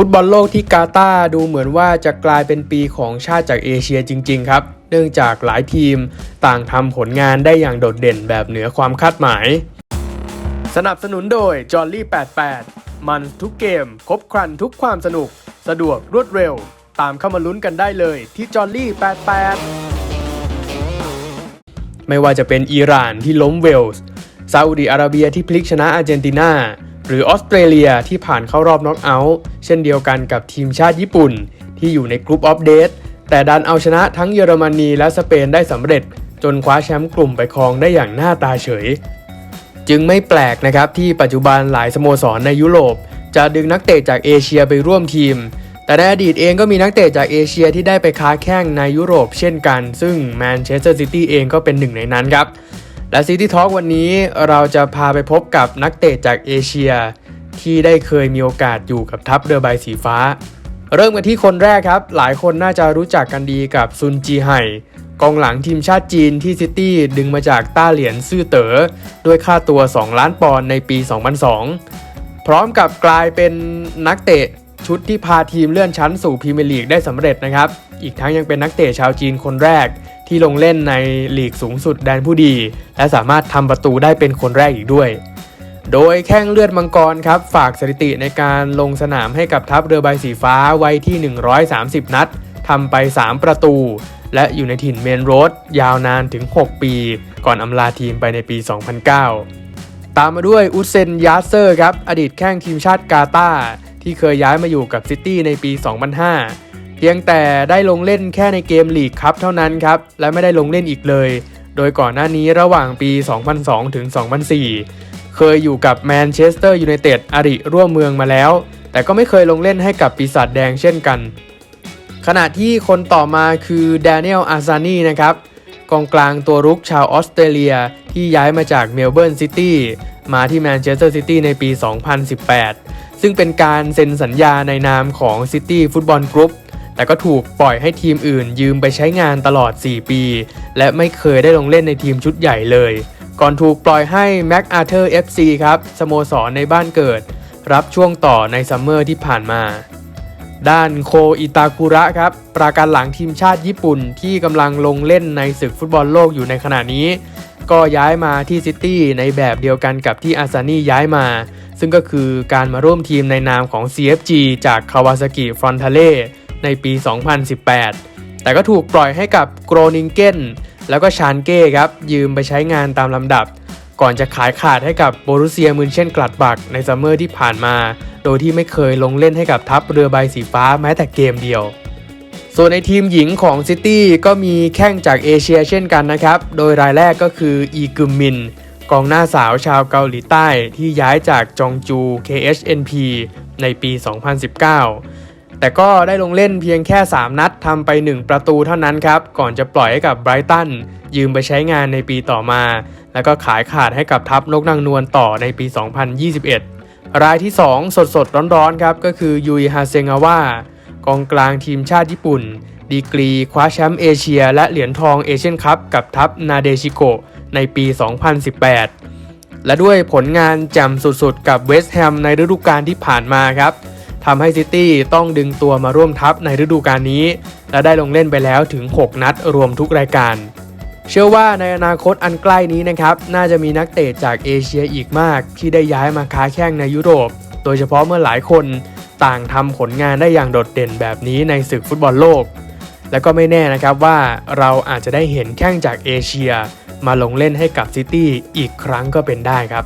ฟุตบอลโลกที่กาตาร์ดูเหมือนว่าจะกลายเป็นปีของชาติจากเอเชียจริง ๆ ครับ เนื่องจากหลายทีมต่างทำผลงานได้อย่างโดดเด่นแบบเหนือความคาดหมาย สนับสนุนโดยจอ l ลี่88 มันทุกเกม ครบครันทุกความสนุก สะดวกรวดเร็ว ตามเข้ามาลุ้นกันได้เลยที่จอ l ลี่88 ไม่ว่าจะเป็นอิหร่านที่ล้มเวลส์ซาอุดิอาระเบียที่พลิกชนะอาร์เจนตินา หรือออสเตรเลียที่ผ่านเข้ารอบน็อกเอาท์เช่นเดียวกันกับทีมชาติญี่ปุ่น ที่อยู่ในกรุ๊ปออฟเดทแต่ดันเอาชนะทั้งเยอรมนีและสเปนได้สำเร็จ จนคว้าแชมป์กลุ่มไปครองได้อย่างหน้าตาเฉย จึงไม่แปลกนะครับที่ปัจจุบันหลายสโมสรในยุโรป จะดึงนักเตะจากเอเชียไปร่วมทีม แต่ในอดีตเองก็มีนักเตะจากเอเชียที่ได้ไปค้าแข้งในยุโรปเช่นกัน ซึ่งแมนเชสเตอร์ซิตี้เองก็เป็นหนึ่งในนั้นครับ และซิตี้ทอ k วันนี้เราจะพาไปพบกับนักเตะจากเอเชีย ที่ได้เคยมีโอกาสอยู่กับทัพเรือใบสีฟ้า เริ่มกันที่คนแรกครับ หลายคนน่าจะรู้จักกันดีกับซุนจีไห่กองหลังทีมชาติจีนที่ซิตี้ดึงมาจากต้าเหรียญซื่อเต๋อด้วยค่าตัว 2 ล้านปอนด์ในปี 2002 พร้อมกับกลายเป็นนักเตะชุดที่พาทีมเลื่อนชั้นสู่พรีเมียร์ลีกได้สำเร็จนะครับ อีกทั้งยังเป็นนักเตะชาวจีนคนแรก ที่ลงเล่นในลีกสูงสุดแดนผู้ดี และสามารถทำประตูได้เป็นคนแรกอีกด้วย โดยแข้งเลือดมังกรครับ ฝากสถิติในการลงสนามให้กับทัพเรือใบสีฟ้าไว้ที่ 130 นัดทำไป 3 ประตู และอยู่ในถิ่นเมนโรดยาวนานถึง 6 ปี ก่อนอำลาทีมไปในปี 2009 ตามมาด้วยอุเซนยาเซอร์ครับ อดีตแข้งทีมชาติกาตาร์ที่เคยย้ายมาอยู่กับซิตี้ในปี 2005 เพียงแต่ได้ลงเล่นแค่ในเกมลีกครับเท่านั้นครับ และไม่ได้ลงเล่นอีกเลย โดยก่อนหน้านี้ระหว่างปี 2002 ถึง 2004 เคยอยู่กับแมนเชสเตอร์ยูไนเต็ดอริร่วมเมืองมาแล้ว แต่ก็ไม่เคยลงเล่นให้กับปีศาจแดงเช่นกัน ขณะที่คนต่อมาคือแดเนียลอาซานีนะครับกองกลางตัวรุกชาวออสเตรเลียที่ย้ายมาจากเมลเบิร์นซิตี้มาที่แมนเชสเตอร์ซิตี้ในปี 2018 ซึ่งเป็นการเซ็นสัญญาในนามของซิตี้ฟุตบอลกรุ๊ป แต่ก็ถูกปล่อยให้ทีมอื่นยืมไปใช้งานตลอด 4 ปี และไม่เคยได้ลงเล่นในทีมชุดใหญ่เลย ก่อนถูกปล่อยให้แม็กอาเธอร์ FC ครับสโมสรในบ้านเกิด รับช่วงต่อในซัมเมอร์ที่ผ่านมา ด้านโคอิตาคุระครับปราการหลังทีมชาติญี่ปุ่นที่กำลังลงเล่นในศึกฟุตบอลโลกอยู่ในขณะนี้ ก็ย้ายมาที่ซิตี้ในแบบเดียวกันกับที่อาซานี่ย้ายมาซึ่งก็คือการมาร่วมทีมในนามของ CFG จากคาวาซากิฟรอนทาเล่ ในปี 2018 แต่ก็ถูกปล่อยให้กับโกรนิงเกนแล้วก็ชานเก้ครับยืมไปใช้งานตามลำดับ ก่อนจะขายขาดให้กับโบรุเซียมืนเช่นกลัดบักในซัมเมอร์ที่ผ่านมา โดยที่ไม่เคยลงเล่นให้กับทัพเรือใบสีฟ้าแม้แต่เกมเดียว ส่วนในทีมหญิงของซิตี้ก็มีแข้งจากเอเชียเช่นกันนะครับ โดยรายแรกก็คืออีกึมมินกองหน้าสาวชาวเกาหลีใต้ที่ย้ายจากจองจู KHNP ในปี 2019 แต่ก็ได้ลงเล่นเพียงแค่ 3 นัดทำไป 1 ประตูเท่านั้นครับ ก่อนจะปล่อยให้กับไบรตันยืมไปใช้งานในปีต่อมา แล้วก็ขายขาดให้กับทัพนกนางนวลต่อในปี 2021 รายที่ 2 สดสดร้อนๆครับ ก็คือยุยฮาเซงาวากองกลางทีมชาติญี่ปุ่น ดีกรีคว้าแชมป์เอเชีย และเหรียญทองเอเชียนคัพกับทัพนาเดชิโกในปี 2018 และด้วยผลงานแจ่มสุดๆ กับเวสต์แฮมในฤดูกาลที่ผ่านมาครับ ทำให้ซิตี้ต้องดึงตัวมาร่วมทัพในฤดูกาลนี้ และได้ลงเล่นไปแล้วถึง 6 นัดรวมทุกรายการ เชื่อว่าในอนาคตอันใกล้นี้นะครับ น่าจะมีนักเตะจากเอเชียอีกมาก ที่ได้ย้ายมาค้าแข้งในยุโรป โดยเฉพาะเมื่อหลายคนต่างทำผลงานได้อย่างโดดเด่นแบบนี้ในศึกฟุตบอลโลก และก็ไม่แน่นะครับว่าเราอาจจะได้เห็นแข้งจากเอเชีย มาลงเล่นให้กับซิตี้อีกครั้งก็เป็นได้ครับ